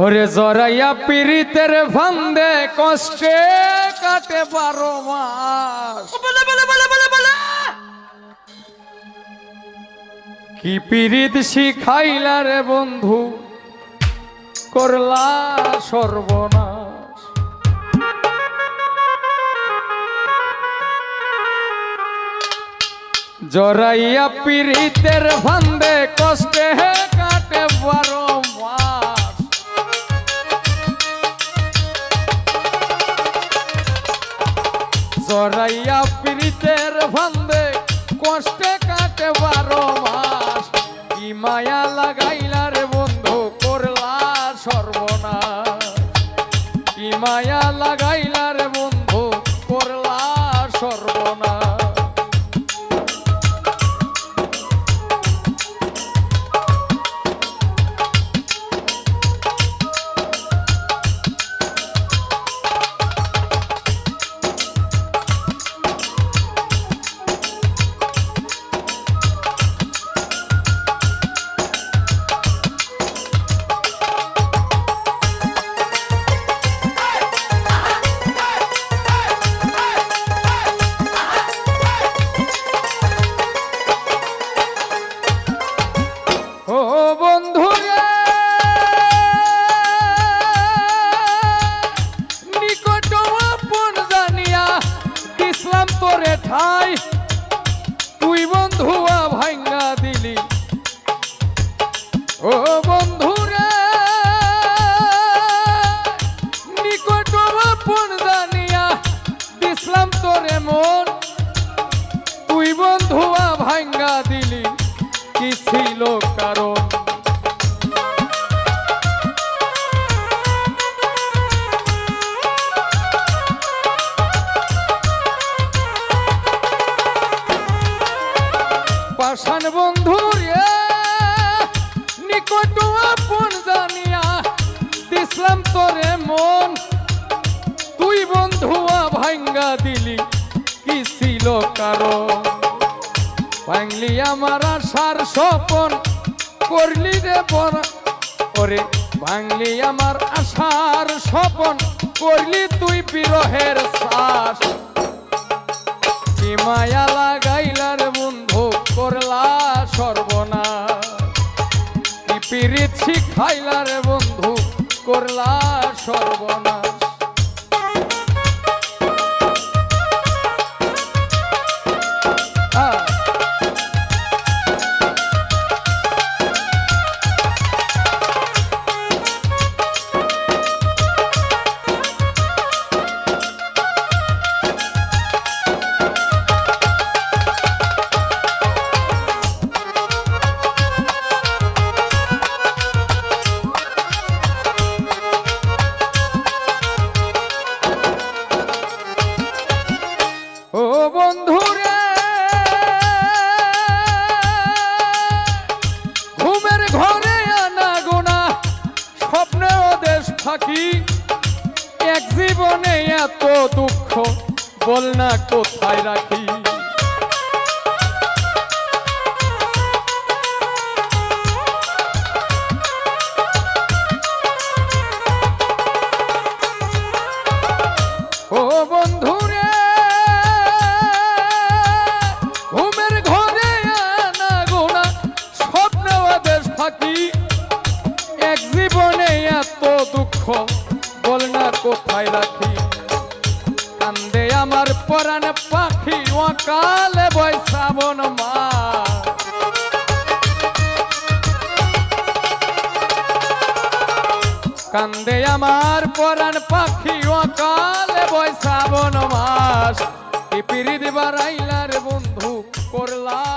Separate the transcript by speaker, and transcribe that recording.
Speaker 1: ওরে জরাইয়া পীড়িতের ফান্দে কষ্টে কাটে বারো মাস।
Speaker 2: বলে বলে বলে বলে বলে।
Speaker 1: কি পীড়িত শিখাইলা রে বন্ধু? করলা সর্বনাশ। জরাইয়া পীড়িতের ফান্দে কষ্টে কাটে বারো মাস। জরাইয়া পীড়িতের ফান্দে কষ্টে কাটে বারো মাস। কি মায়া লাগাইলা রে বন্ধু, করলা সর্বনাশ। কি মায়া লাগাইলা রে বন্ধু, করলা সর্বনাশ। আপন জানিয়া ইসলাম তোরে তুই বন্ধুয়া ভাঙ্গা দিলি, কি ছিল কারণ? পাষাণ বন্ধু নিকট আপন জানিয়া দিসলাম তোরে মন। বন্ধুয়া ভাঙ্গা দিলি, কি ছিল কারণ? ভাঙলি আমার আশার স্বপন, করলি রে বড় ওরে, ভাঙলি আমার আশার স্বপন, করলি তুই বিরহের শ্বাস। কি মায়া লাগাইলার বন্ধু করলা সর্বনাশ। কি পিরিত শিখাইলার বন্ধু করলা সর্বনাশ। ফাঁকি এক জীবনে এত দুঃখ বল না কোথায় রাখি। বল না কোথায় রাখি? কান্দে আমার পরাণ পাখি, অকালে বৈশাবন মা। কান্দে আমার পরাণ পাখি, অকালে বৈশাবন মাস। কি পিরিত বারাইলার বন্ধু করলা?